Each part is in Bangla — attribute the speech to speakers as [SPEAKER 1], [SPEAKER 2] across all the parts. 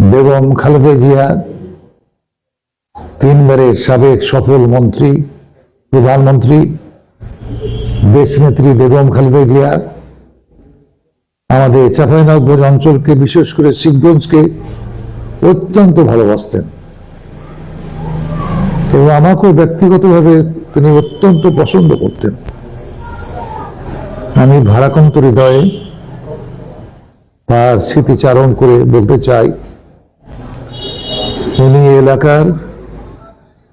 [SPEAKER 1] বেগম খালেদা জিয়া তিনবারের সাবেক সফল মন্ত্রী, প্রধানমন্ত্রী দেশনেত্রী বেগম খালেদা জিয়া আমাদের চাঁপাইনগর অঞ্চলকে, বিশেষ করে শিবগঞ্জকে অত্যন্ত ভালোবাসতেন। এবং আমাকেও ব্যক্তিগতভাবে তিনি অত্যন্ত পছন্দ করতেন। আমি ভারাক্রান্ত হৃদয়ে তার স্মৃতিচারণ করে বলতে চাই এলাকার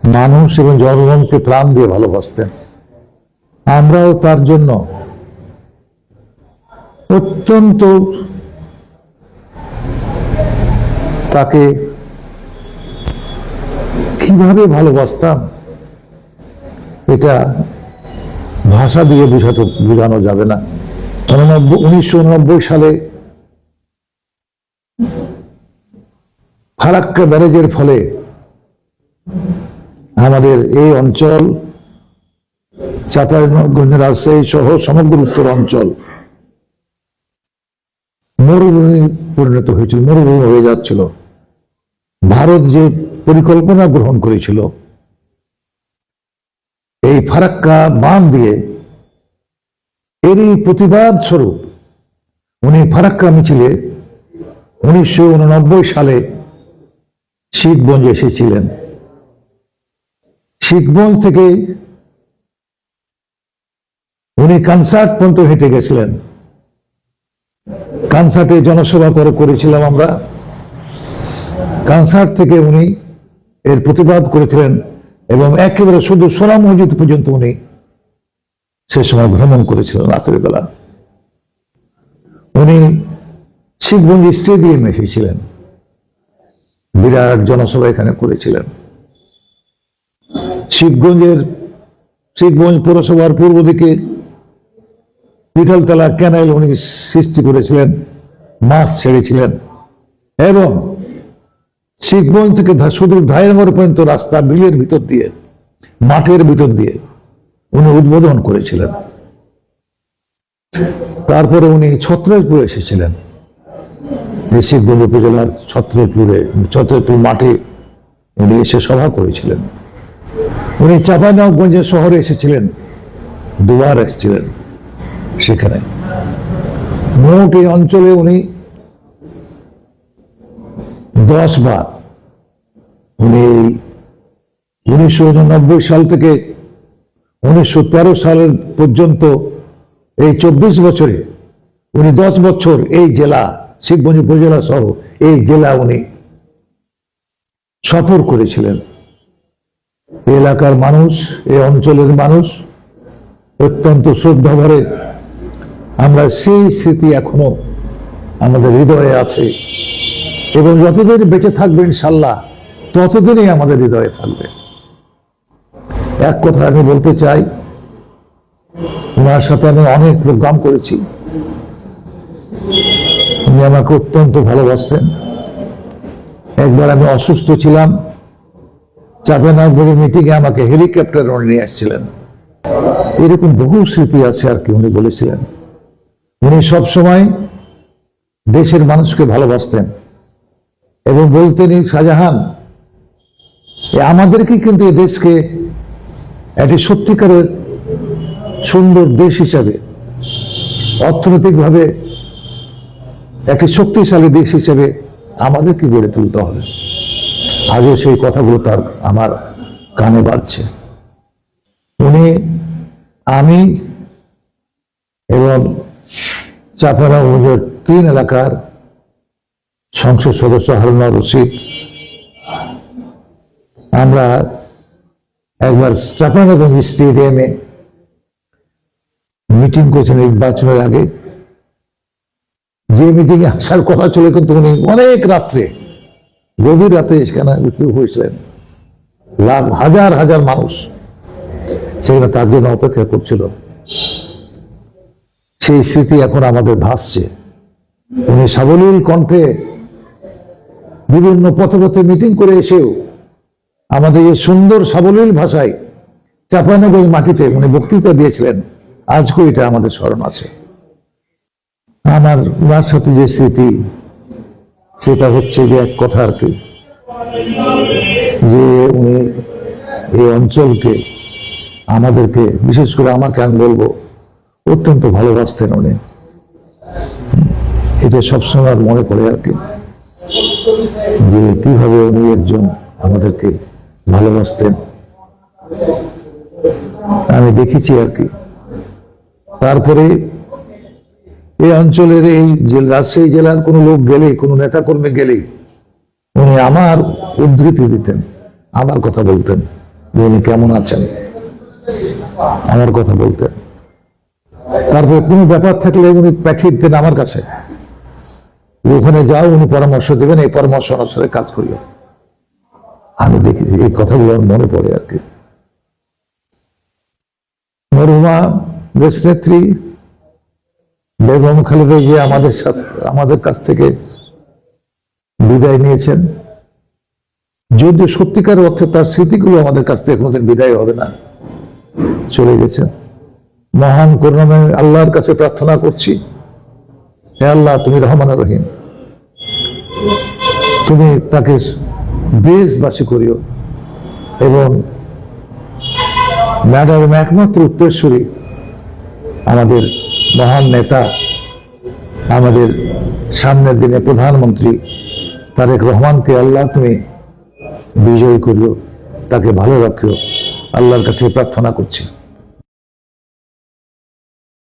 [SPEAKER 1] মানুষ এবং জনগণকে প্রাণ দিয়ে ভালোবাসতেন। আমরাও তার জন্য অত্যন্ত তাকে কীভাবে ভালোবাসতাম, এটা ভাষা দিয়ে বোঝাতে, বোঝানো যাবে না। উনিশশো উননব্বই সালে ফারাক্কা ব্যারেজের ফলে আমাদের এই অঞ্চল চাঁপাইনগঞ্জ রাজশাহী সহ সমগ্র উত্তর অঞ্চল মরুভূমি পরিণত হয়েছিল, মরুভূমি হয়ে যাচ্ছিল। ভারত যে পরিকল্পনা গ্রহণ করেছিল, এই ফারাক্কা বান দিয়ে এরই প্রতিবাদ স্বরূপ উনি ফারাক্কা মিছিলে উনিশশো উননব্বই সালে শীতগঞ্জে এসেছিলেন। শীতগঞ্জ থেকে উনি কনসার্ট পর্যন্ত হেঁটে গেছিলেন। কনসার্টে জনসভা করে করেছিলাম আমরা। কনসার্ট থেকে উনি এর প্রতিবাদ করেছিলেন এবং একেবারে শুধু সোনা মসজিদ পর্যন্ত উনি সে সময় ভ্রমণ করেছিলেন রাতের বেলা। উনি শিখগঞ্জ স্টেডিয়ামে এসেছিলেন। বিরাট জনসভা এখানে করেছিলেন। শিবগঞ্জের শিবগঞ্জ পৌরসভার পূর্ব দিকে পিঠালতলা ক্যানেল উনি সৃষ্টি করেছিলেন, মাছ ছেড়েছিলেন এবং শিবগঞ্জ থেকে সুদূর ধাইনগর পর্যন্ত রাস্তা বিলের ভিতর দিয়ে, মাঠের ভিতর দিয়ে উনি উদ্বোধন করেছিলেন। তারপরে উনি ছত্রপুর এসেছিলেন। শিখগঞ্জ উপজেলার ছত্রপুরে, ছত্রপুর মাঠে উনি এসে সভা করেছিলেন। উনি চাঁপাইনবাবগঞ্জের শহরে এসেছিলেন, দুবার এসেছিলেন সেখানে। মোট এই অঞ্চলে উনি দশ বার উনি উনিশশো উননব্বই সাল থেকে উনিশশো তেরো সালের পর্যন্ত এই চব্বিশ বছরে উনি দশ বছর এই জেলা শিবগঞ্জ উপজেলা সহ এই জেলা উনি সফর করেছিলেন। এলাকার মানুষ, এই অঞ্চলের মানুষ অত্যন্ত শ্রদ্ধা ভরে আমরা সেই স্মৃতি এখনও আমাদের হৃদয়ে আছে এবং যতদিন বেঁচে থাকবে ইনশাল্লাহ ততদিনই আমাদের হৃদয়ে থাকবে। এক কথা আমি বলতে চাই, ওনার সাথে আমি অনেক প্রোগ্রাম করেছি। উনি আমাকে অত্যন্ত ভালোবাসতেন। একবার আমি অসুস্থ ছিলাম। চাপেনাগপুরে মিটিংয়ে আমাকে হেলিকপ্টার নিয়ে আসছিলেন। এরকম বহু স্মৃতি আছে আর কি, উনি বলেছিলেন। উনি সবসময় দেশের মানুষকে ভালোবাসতেন এবং বলতেন, এই শাহজাহান আমাদেরকে কিন্তু এই দেশকে একটি সত্যিকারের সুন্দর দেশ হিসাবে অর্থনৈতিকভাবে একটি শক্তিশালী দেশ হিসেবে আমাদেরকে গড়ে তুলতে হবে। আজও সেই কথাগুলো তার আমার কানে বাজছে। উনি, আমি এবং চাপারা উপজেলার তিন এলাকার সংসদ সদস্য হারুনা রশিদ, আমরা একবার চাপানগঞ্জ স্টেডিয়ামে মিটিং করেছেন নির্বাচনের আগে। যে মিটিং এ আসার কথা ছিল কিন্তু উনি অনেক রাত্রে, গভীর রাতে সেখানে হয়েছিলেন। লাখ, হাজার হাজার মানুষ সেখানে তার জন্য অপেক্ষা করছিল। সেই স্মৃতি এখন আমাদের ভাসছে। উনি সাবলীল কণ্ঠে বিভিন্ন পথে পথে মিটিং করে এসেও আমাদের এই সুন্দর সাবলীল ভাষায় চাপানগঞ্জ মাটিতে উনি বক্তৃতা দিয়েছিলেন। আজকেও এটা আমাদের স্মরণ আছে। আমার ওনার সাথে যে স্মৃতি, সেটা হচ্ছে যে এক কথা আর কি। যে উনি এই অঞ্চলকে, আমাদেরকে, বিশেষ করে আমাকে আমি বলব, অত্যন্ত ভালোবাসতেন উনি। এটা সবসময় আর মনে পড়ে আর কি, যে কীভাবে উনি একজন আমাদেরকে ভালোবাসতেন। আমি দেখেছি আর কি। তারপরে এই অঞ্চলের এই রাজশাহী জেলার কোনো লোক গেলে কোনো নেতা কর্মী গেলে উনি আমার উদ্ধৃতি দিতেন, আমার কথা বলতেন উনি কেমন আছেন, আমার কথা বলতেন। তারপরে কোনো ব্যাপার থাকলে উনি পাঠিয়ে দিতেন আমার কাছে। ওখানে যাও, উনি পরামর্শ দেবেন, এই পরামর্শ অনুসারে কাজ করিও। আমি দেখেছি, এই কথাগুলো মনে পড়ে আর কি। মরহুমা দেশনেত্রী বেগম খালেদা জিয়া আমাদের সাথে আমাদের কাছ থেকে বিদায় নিয়েছেন। যদিও সত্যিকার অর্থে তার স্মৃতিগুলো আমাদের কাছ থেকে কোনোদিন বিদায় হবে না, চলে গেছেন মহান করুণাময় আল্লাহর কাছে প্রার্থনা করছি, হে আল্লাহ, তুমি রহমান রহিম। তুমি তাকে বেশবাসী করিও এবং ম্যাডাম একমাত্র উত্তরসূরি আমাদের মহান নেতা, আমাদের সামনের দিনে প্রধানমন্ত্রী তারেক রহমানকে আল্লাহ তুমি বিজয়ী করিও, তাকে ভালো রাখিও। আল্লাহর কাছে প্রার্থনা করছি।